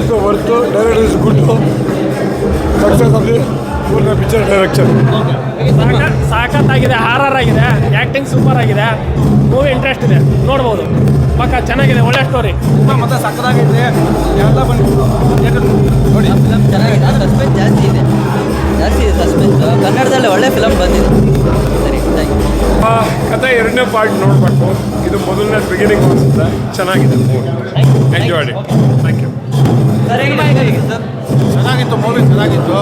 Is worth director is good success of the ಪೂರ್ಣ picture direction ಆಗಿದೆ ಸಾಕತ್ತಾಗಿದೆ horror ಆಗಿದೆ ಆ್ಯಕ್ಟಿಂಗ್ ಸೂಪರ್ ಆಗಿದೆ. ಮೂವಿ ಇಂಟ್ರೆಸ್ಟ್ ಇದೆ ನೋಡ್ಬೋದು. ಪಕ್ಕ ಚೆನ್ನಾಗಿದೆ ಒಳ್ಳೆ ಸ್ಟೋರಿ ತುಂಬ ಮತ್ತೆ ಸಕ್ಕದಾಗೈತೆ. ಎಲ್ಲ ಬನ್ನಿ ನೋಡಿ. ಫಿಲಮ್ ಚೆನ್ನಾಗಿದೆ ಸಸ್ಪೆನ್ಸ್ ಜಾಸ್ತಿ ಇದೆ ಜಾಸ್ತಿ ಇದೆ ಸಸ್ಪೆನ್ಸ್ ಕನ್ನಡದಲ್ಲಿ ಒಳ್ಳೆ ಫಿಲಮ್ ಬಂದಿದೆ ಸರಿ ಥ್ಯಾಂಕ್ ಯು ಕಥೆ ಎರಡನೇ ಪಾರ್ಟ್ ನೋಡಬೇಕು. ಇದು ಮೊದಲನೇ ಬಿಗಿನಿಂಗ್ ಅನಿಸುತ್ತೆ. ಚೆನ್ನಾಗಿದೆ ಎಂಜಾಯ್ ಥ್ಯಾಂಕ್ ಯು ಚೆನ್ನಾಗಿತ್ತು ಮೂವಿ ಚೆನ್ನಾಗಿತ್ತು.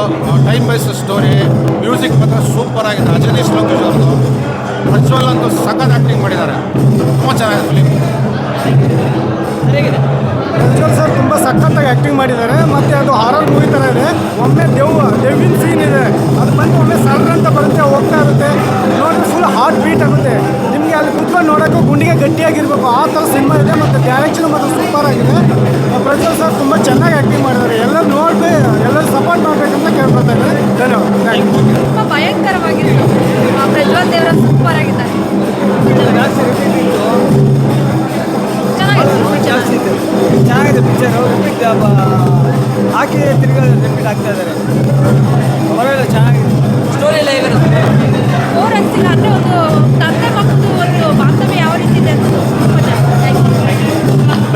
ಟೈಮ್ ವೈಸ್ ಸ್ಟೋರಿ ಮ್ಯೂಸಿಕ್ ಮಾತ್ರ ಸೂಪರ್ ಆಗಿದೆ. ಅಜನೀಶ್ ಲೋಕೇಶ್ ಅವರು. ಪ್ರಜ್ವಲ್ ಅಂತೂ ಸಖತ್ ಆ್ಯಕ್ಟಿಂಗ್ ಮಾಡಿದ್ದಾರೆ. ತುಂಬ ಚೆನ್ನಾಗಿದೆ ಫಿಲಿಮ್ ಪ್ರಜ್ವಲ್ ಸರ್ ತುಂಬ ಸಖತ್ತಾಗಿ ಆ್ಯಕ್ಟಿಂಗ್ ಮಾಡಿದ್ದಾರೆ. ಮತ್ತು ಅದು ಹಾರರ್ ಮೂವಿ ಥರ ಇದೆ. ಒಮ್ಮೆ ದೆವ್ವ ದೆವ್ವಿನ ಸೀನ್ ಇದೆ. ಅದು ಬಂದು ಒಮ್ಮೆ ಸರ್ ಅಂತ ಬರುತ್ತೆ ಹೋಗ್ತಾ ಇರುತ್ತೆ. ನೋಡಿ ಫುಲ್ ಹಾರ್ಟ್ ಬೀಟ್ ಆಗುತ್ತೆ. ನಿಮಗೆ ಅಲ್ಲಿ ಕುತ್ಕೊಂಡು ನೋಡೋಕ್ಕೂ ಗುಂಡಿಗೆ ಗಟ್ಟಿಯಾಗಿರ್ಬೇಕು. ಆ ಥರ ಸಿನಿಮಾ ಇದೆ. ಮತ್ತು ಡೈರೆಕ್ಷನ್ ಮತ್ತು ಸೂಪರ್ ಆಗಿದೆ. ಪ್ರಜ್ವಲ್ ಸರ್ ತುಂಬ ಚೆನ್ನಾಗಿ ಆ್ಯಕ್ಟಿಂಗ್ ಮಾಡಿದ್ದಾರೆ. ಎಲ್ಲರೂ ನೋಡಿ ಎಲ್ಲರೂ ಸಪೋರ್ಟ್ ಮಾಡಬೇಕಂತ ಕೇಳ್ಕೊತಾ ಇದ್ದಾರೆ. ಧನ್ಯವಾದ. ಥ್ಯಾಂಕ್ ಯು ತುಂಬ ಭಯಂಕರವಾಗಿತ್ತು ಪ್ರಜ್ವಲ್ ದೇವರ ಸೂಪರ್ ಆಗಿದ್ದಾರೆ. ಚೆನ್ನಾಗಿದೆ. ಪಿಕ್ಚರು ರಿಪೀಟ್ ಹಾಕಿ ತಿರ್ಗಾ ರಿಪೀಟ್ ಆಗ್ತಾ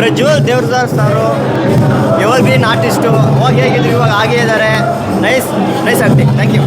ಪ್ರಜ್ವಲ್ ದೇವ್ರದಾರ್ ಸಾರು ಎವರ್ ಗ್ರೀನ್ ಆರ್ಟಿಸ್ಟು ಅವಾಗ ಹೇಗಿದ್ರು, ಇವಾಗ ಹಾಗೇ ಇದ್ದಾರೆ ನೈಸ್ ನೈಸ್ ಆಗ್ತಿ ಥ್ಯಾಂಕ್ ಯು